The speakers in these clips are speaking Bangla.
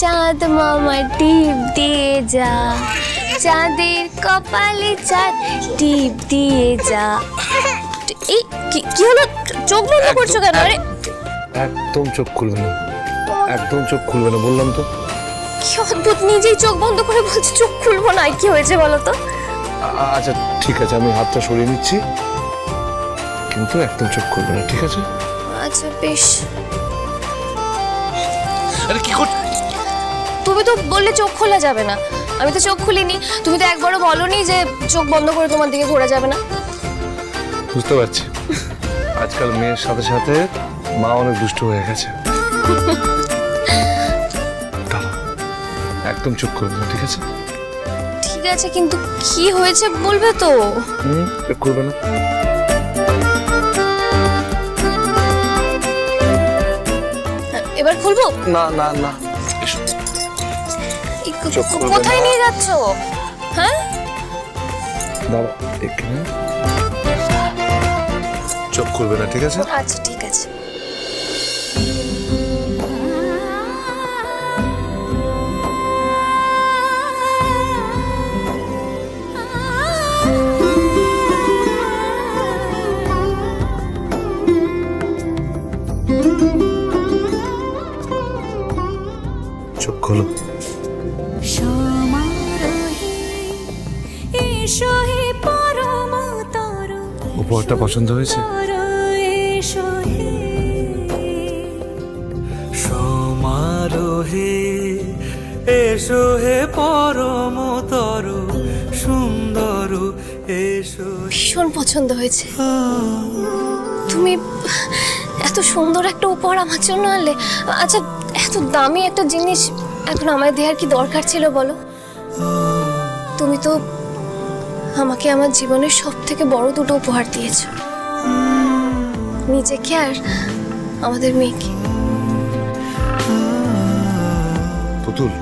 চাঁদ মামা টিপ দিয়ে যা। চাঁদের কপালে চাঁদ টিপ দিয়ে যা। এই কি কি হলো? চোখ বন্ধ করছ কেন? আরে একদম চোখ খুলবে না। একদম চোখ খুলবে না বললাম তো। কি অদ্ভুত নিজেই চোখ বন্ধ করে বলছে চোখ খুলবো না। কি হয়েছে বলো তো? আচ্ছা ঠিক আছে আমি হাতটা সরিয়ে নিচ্ছি। কিন্তু একদম চোখ খুলবে না ঠিক আছে? আচ্ছা বেশ। আরে কি কর তুমি তো বললে চোখ খোলা যাবে না। আমি তো চোখ খুলিনি। তুমি তো একবারও বলনি যে চোখ বন্ধ করে তোমার দিকে ঘোরা যাবে না। বুঝতে পারছি। আজকাল মেয়ের সাথে সাথে মা অনেক দুষ্ট হয়ে গেছে। একদম চোখ খুলবে না ঠিক আছে? ঠিক আছে কিন্তু কি হয়েছে বলবে তো? হুম খুলবে না। এবার খুলবো? না না না। চোখ খুলবে কোথায় নিয়ে যাচ্ছ? হ্যাঁ? দাঁড়াও এখানে। চোখ খুলবে না ঠিক আছে? আচ্ছা ঠিক আছে। চোখ খোলো। উপহারটা পছন্দ হয়েছে? এসো হে। সমারোহে এসো হে পরম তরু সুন্দর এসো ভীষণ পছন্দ হয়েছে। তুমি এত সুন্দর একটা উপহার আমার জন্য আনলে। আচ্ছা এত দামি একটা জিনিস এখন আমায় দেওয়ার কি দরকার ছিল বলো? তুমি তো আমাকে আমার জীবনের সব থেকে বড় দুটো উপহার দিয়েছ। নিজেকে আর আমাদের মেয়েকে। পুতুল,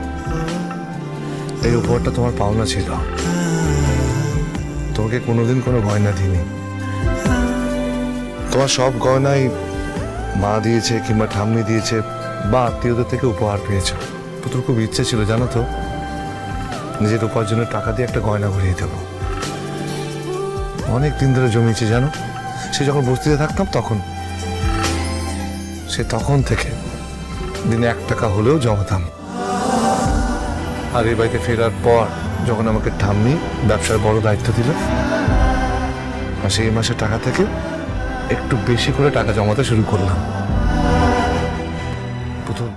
এই উপহারটা তোমার পাওনা ছিল। তোমাকে কোনোদিন কোনো গয়না দিইনি। তোমার সব গয়নাই মা দিয়েছে কিংবা ঠাম্মি দিয়েছে, বা আত্মীয়দের থেকে উপহার পেয়েছ। পুতুল খুব ইচ্ছে ছিল, জানো তো? নিজের উপার্জনের টাকা দিয়ে একটা গয়না ঘুরিয়ে দেবো। অনেক দিন ধরে জমিয়েছে, জানো? সে যখন বস্তিতে থাকতাম তখন, সে তখন থেকে দিনে এক টাকা হলেও জমাতাম। আর এই বাড়িতে ফেরার পর যখন আমাকে ঠাম্মি ব্যবসার বড় দায়িত্ব দিল, আর সেই মাসের টাকা থেকে একটু বেশি করে টাকা জমাতে শুরু করলাম। পুতুল